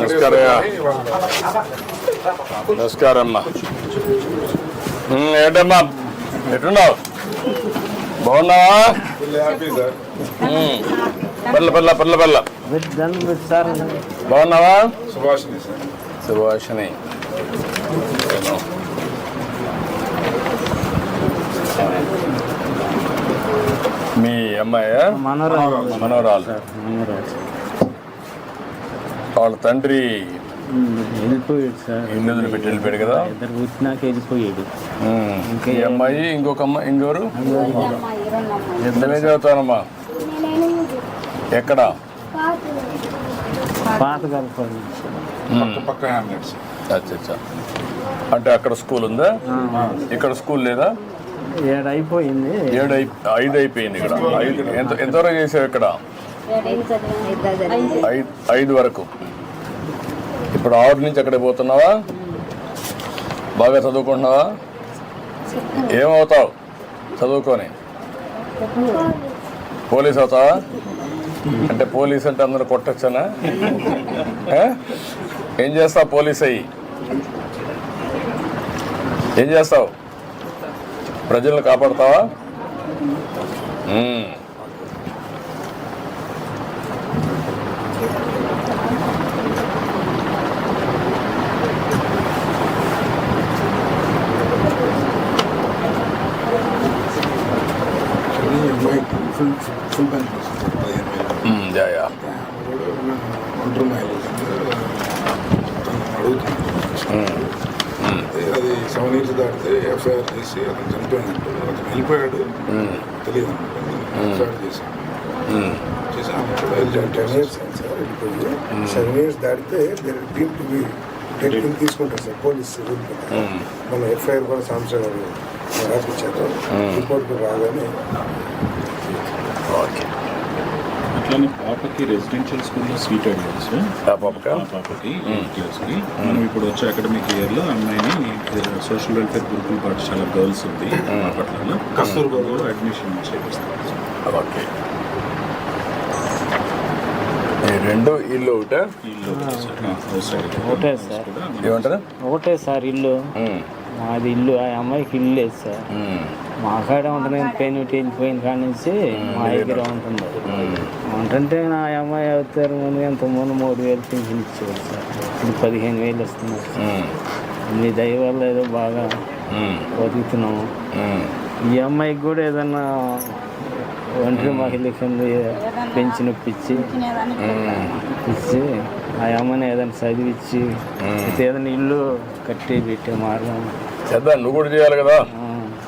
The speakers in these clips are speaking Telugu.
నమస్కారయ్య. నమస్కారమ్మా. ఏంటమ్మా? ఎట్టున్నావు బాగున్నావా? పర్ల పర్ల పర్ల పర్ల. సార్ బాగున్నావా? సుభాషిణి. సుభాషిణి మీ అమ్మాయ? మనోరాలు. మనోరాలు. వాళ్ళ తండ్రి వెళ్ళిపోయాడు సార్. ఇల్లు వదిలిపెట్టి వెళ్ళిపోయాడు కదా. ఇద్దరు పుట్టినాక వెళ్ళిపోయాడు. ఈ అమ్మాయి ఇంకొక అమ్మాయి ఇంకెవరు? ఎంతనే చదువుతానమ్మా ఎక్కడ? పాత పక్క పక్క హ్యామ్లెట్స్ అచ్చా అచ్చా అంటే అక్కడ స్కూల్ ఉందా? ఇక్కడ స్కూల్ లేదా? ఏడు అయిపోయింది ఏడు ఐదు అయిపోయింది ఇక్కడ. ఐదు ఎంత ఎంతవరకు చేసావు ఇక్కడ? ఐదు. ఐదు వరకు. ఇప్పుడు ఆరు నుంచి అక్కడ పోతున్నావా? బాగా చదువుకుంటున్నావా? ఏమవుతావు? చదువుకొని. పోలీస్ అవుతావా? అంటే పోలీస్ అంటే అందరూ కొట్టచ్చనా? ఏం? చేస్తావు పోలీస్ అయ్యి? ఏం చేస్తావు? ప్రజలను కాపాడుతావా మ్మ్. ఫుల్ ఫుల్ బ్యాంక్ పదిహేను వేలు. మ్మ్, యా యా. ఒంటరి అయితే అది సెవెన్ ఇయర్స్ దాటితే ఎఫ్ఐఆర్ చేసి అతను చనిపోయినట్టు అతను వెళ్ళిపోయాడు. తెలియదు ఎఫ్ఐఆర్ చేసి. చేసి టెన్ ఇయర్స్ సార్ వెళ్ళిపోయి. సెవెన్ ఇయర్స్ దాటితే టీమ్ టు బి టెక్నిక్ తీసుకుంటారు సార్ పోలీస్ రూల్. మన ఎఫ్ఐఆర్ కూడా సాంసంగ్ గారు రాపించారు రిపోర్ట్ రాగానే ఓకే. అట్లానే పాపకి రెసిడెన్షియల్ స్కూల్లో సీట్ అడిగారు సార్ ఆ? పాపకా? ఆ పాపకి ఎయిత్ క్లాస్కి మనం ఇప్పుడు వచ్చే అకాడమిక్ ఇయర్లో అమ్మాయిని సోషల్ వెల్ఫేర్ గురుకుల పాఠశాల గర్ల్స్ ఉంది బాపట్లలో కస్తూర్బాలో అడ్మిషన్ చేపిస్తాం ఓకే. రెండు ఇల్లు ఒకటే? ఇల్లు ఒకటి సార్. ఇల్లు. మాది ఇల్లు. ఆ అమ్మాయికి ఇల్లు లేదు సార్. మా కాడ ఉంటుంది పెయిన్ వెళ్ళిపోయిన కాడ నుంచి మా దగ్గర ఉంటుంది ఉంటుంటే నా అమ్మాయి అవుతారు ముందు ఎంత ముందు మూడు వేలు పింఛన్ ఇచ్చేవారు సార్. ఇప్పుడు పదిహేను వేలు మ్మ్. మీ దయ వల్ల ఏదో బాగా. బతుకుతున్నాము. ఈ అమ్మాయికి కూడా ఏదన్నా ఒంటరి మహిళ కింద పెంచి నొప్పించి ఇచ్చి ఆ అమ్మని ఏదైనా చదివించి అయితే ఏదైనా ఇల్లు కట్టి పెట్టే మార్గం. చేద్దాం నువ్వు కూడా చేయాలి కదా.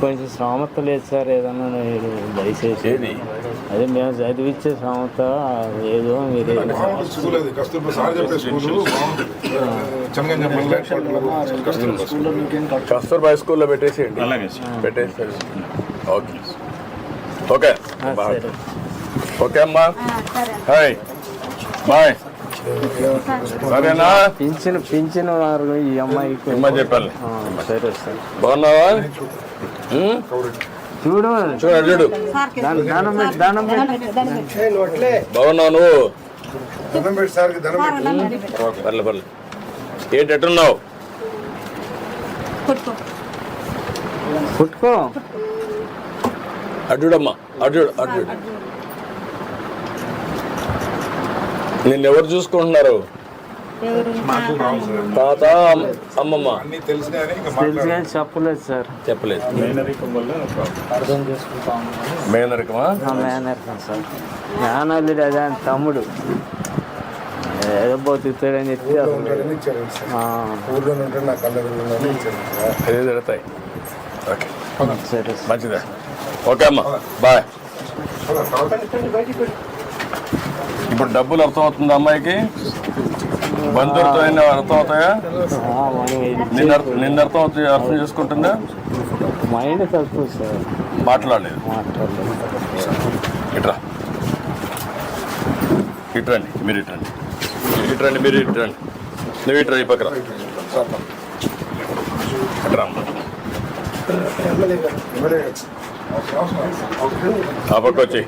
కొంచెం శ్రామత లేదు సార్ ఏదన్నా మీరు దయచేసి. అదే మేము చదివిచ్చే శ్రామత ఏదో మీరు. కస్తూర్బా సార్ చెప్పే స్కూల్ చెన్నగంజ మల్లె కస్తూర్బా స్కూల్. కస్తూర్బాయ్ స్కూల్లో పెట్టేసేయండి. పెట్టేసేయండి. ఓకే. ఓకే. ఓకే అమ్మా. Hi bye. సరేనా? పింఛన్ పింఛన్ వారు ఈ అమ్మాయికి. అమ్మ చెప్పాలి. సరే సార్. బాగున్నావా? చూడు. చూడు. చూడు దాని దానం పెట్టి. దానం పెట్టి. నోట్లే బాగున్నావు నువ్వు? పర్లే పర్లే. ఏంటి ఎట్టున్నావు పుట్టుకో అడ్డుడమ్మా అడ్డు అడ్డు నిన్నెవరు చూసుకుంటున్నారు? అమ్- అమ్మమ్మ. అన్నీ తెలిసినాయని ఇంకా తెలుసు మాట్లాడాలి కానీ చెప్పలేదు సార్. చెప్పలేదు. మేనరికమా? మేనర్కం సార్. మేనల్లుడు అదే తమ్ముడు. ఏదో బతుకుతాడని చెప్పి అదే జరుగుతాయి? ఓకే. మంచిదే. ఓకే అమ్మా. బాయ్. ఇప్పుడు డబ్బులు అర్థమవుతుందా అమ్మాయికి? బంధువులతో అయినా అర్థం అవుతాయా? నిన్న అర్థం- నిన్న అర్థం అవుతాయి? అర్థం చేసుకుంటుందా? Mind sir. మాట్లాడలేదు. ఇట్రా. ఇట్రండి. మీరు ఇట్రండి. ఇట్రండి మీరు ఇట్రండి. నువ్వు ఇట్రా ఈ పక్కన ఆ పక్క వచ్చి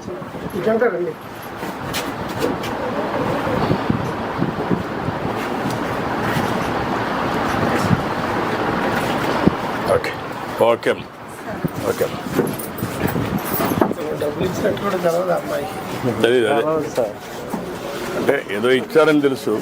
ఓకే. ఓకే అమ్మా. ఓకే అమ్మా. డబ్బులు ఇచ్చినట్టు కూడా తెలవదు అమ్మాయికి. తెలియదు అదే. తెలవదు సార్. అంటే ఏదో ఇచ్చారని తెలుసు.